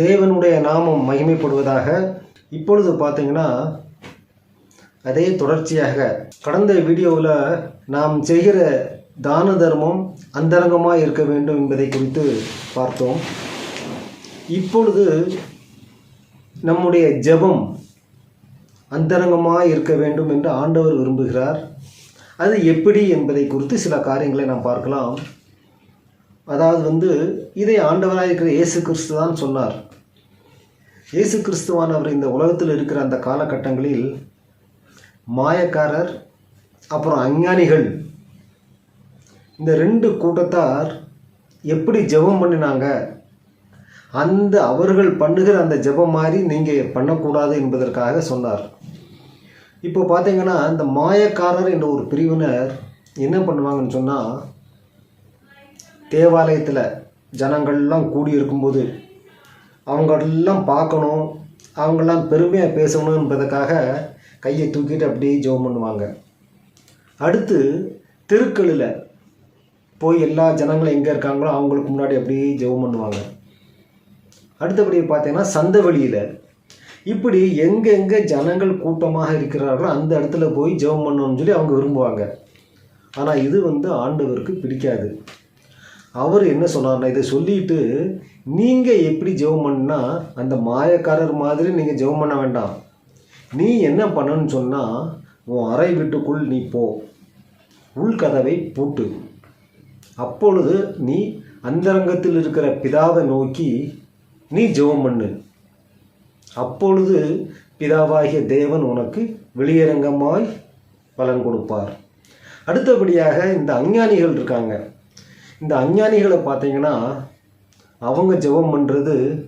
தேவனுடைய நாமம் மகிமைப்படுவதாக இப்பொழுது பார்த்தீங்கன்னா அதே தொடர்ச்சியாக கடந்த வீடியோவில் நாம் செய்கிற தான தர்மம் அந்தரங்கமாக இருக்க வேண்டும் என்பதை குறித்து பார்த்தோம். இப்பொழுது நம்முடைய ஜெபம் அந்தரங்கமாக இருக்க வேண்டும் என்று ஆண்டவர் விரும்புகிறார். அது எப்படி என்பதை குறித்து சில காரியங்களை நாம் பார்க்கலாம். அதாவது வந்து இதை ஆண்டவராக இருக்கிற இயேசு கிறிஸ்து தான் சொன்னார். இயேசு கிறிஸ்துவானவர் இந்த உலகத்தில் இருக்கிற அந்த காலகட்டங்களில் மாயக்காரர் அப்புறம் அஞ்ஞானிகள் இந்த ரெண்டு கூட்டத்தார் எப்படி ஜெபம் பண்ணினாங்க? அந்த அவர்கள் பண்ணுகிற அந்த ஜெபம் மாதிரி நீங்கள் பண்ணக்கூடாது என்பதற்காக சொன்னார். இப்போ பார்த்தீங்கன்னா இந்த மாயக்காரர் என்ற ஒரு பிரிவினர் என்ன பண்ணுவாங்கன்னு சொன்னால் தேவாலயத்தில் ஜனங்கள்லாம் கூடி இருக்கும்போது அவங்களெல்லாம் பார்க்கணும். அவங்கெல்லாம் பெருமையாக பேசணும் என்பதற்காக கையை தூக்கிட்டு அப்படியே ஜெபம் பண்ணுவாங்க. அடுத்து தெருக்களில் போய் எல்லா ஜனங்களும் எங்கே இருக்காங்களோ அவங்களுக்கு முன்னாடி அப்படியே ஜெபம் பண்ணுவாங்க. அடுத்தபடி பார்த்தீங்கன்னா சந்த வெளியில் இப்படி எங்கெங்கே ஜனங்கள் கூட்டமாக இருக்கிறார்களோ அந்த இடத்துல போய் ஜெபம் பண்ணணும்னு சொல்லி அவங்க விரும்புவாங்க. ஆனால் இது வந்து ஆண்டவருக்கு பிடிக்காது. அவர் என்ன சொன்னார்னா இதை சொல்லிட்டு நீங்கள் எப்படி ஜெபம் பண்ணால் அந்த மாயக்காரர் மாதிரி நீங்கள் ஜெபம் பண்ண வேண்டாம். நீ என்ன பண்ணணும்னு சொன்னால் உன் அறை வீட்டுக்குள் நீ போ. உள்கதவை பூட்டு. அப்பொழுது நீ அந்தரங்கத்தில் இருக்கிற பிதாவை நோக்கி நீ ஜெபம் பண்ணு. அப்பொழுது பிதாவாகிய தேவன் உனக்கு வெளியரங்கமாய் பலன் கொடுப்பார். அடுத்தபடியாக இந்த அஞ்ஞானிகள் இருக்காங்க. இந்த அஞ்ஞானிகளை பார்த்தீங்கன்னா அவங்க ஜெபம் பண்ணுறது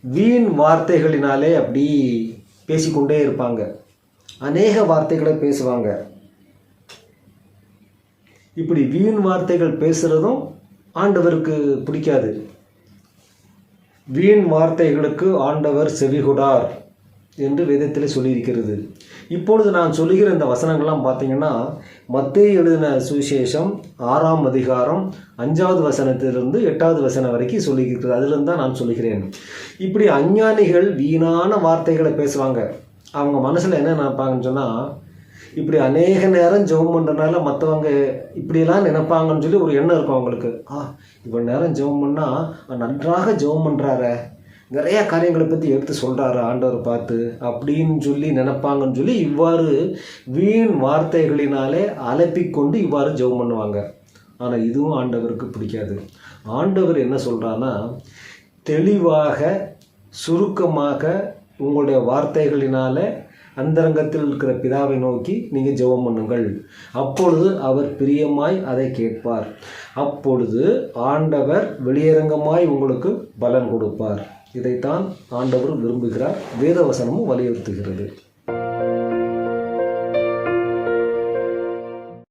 வீண் வார்த்தைகளினாலே அப்படி பேசிக்கொண்டே இருப்பாங்க. அநேக வார்த்தைகளை பேசுவாங்க. இப்படி வீண் வார்த்தைகள் பேசுகிறதும் ஆண்டவருக்கு பிடிக்காது. வீண் வார்த்தைகளுக்கு ஆண்டவர் செவிகுடார். என்று வேதத்தில் சொல்லியிருக்கிறது. இப்பொழுது நான் சொல்லுகிற இந்த வசனங்கள்லாம் பார்த்தீங்கன்னா மத்திய எழுதின சுவிசேஷம் ஆறாம் அதிகாரம் அஞ்சாவது வசனத்திலிருந்து எட்டாவது வசனம் வரைக்கும் சொல்லியிருக்கிறது. அதுலேருந்து தான் நான் சொல்லுகிறேன். இப்படி அஞ்ஞானிகள் வீணான வார்த்தைகளை பேசுவாங்க. அவங்க மனசில் என்ன நினைப்பாங்கன்னு சொன்னால் இப்படி அநேக நேரம் ஜெபம் பண்ணுறதுனால மற்றவங்க இப்படியெல்லாம் நினைப்பாங்கன்னு சொல்லி ஒரு எண்ணம் இருக்கும் அவங்களுக்கு. ஆ இவ்வளோ நேரம் ஜெபம் பண்ணால் நன்றாக ஜெபம் பண்ணுறாரு நிறைய காரியங்களை பற்றி எடுத்து சொல்கிறாரு ஆண்டவர் பார்த்து. அப்படின்னு சொல்லி நினைப்பாங்கன்னு சொல்லி இவ்வாறு வீண் வார்த்தைகளினாலே அலப்பிக்கொண்டு இவ்வாறு ஜெபம் பண்ணுவாங்க. ஆனால் இதுவும் ஆண்டவருக்கு பிடிக்காது. ஆண்டவர் என்ன சொல்கிறான்னா தெளிவாக சுருக்கமாக உங்களுடைய வார்த்தைகளினால அந்தரங்கத்தில் இருக்கிற பிதாவை நோக்கி நீங்கள் ஜெபம் பண்ணுங்கள். அப்பொழுது அவர் பிரியமாய் அதை கேட்பார். அப்பொழுது ஆண்டவர் வெளியரங்கமாய் உங்களுக்கு பலன் கொடுப்பார். இதைத்தான் ஆண்டவர் விரும்புகிறார். வேதவசனமும் வலியுறுத்துகிறது.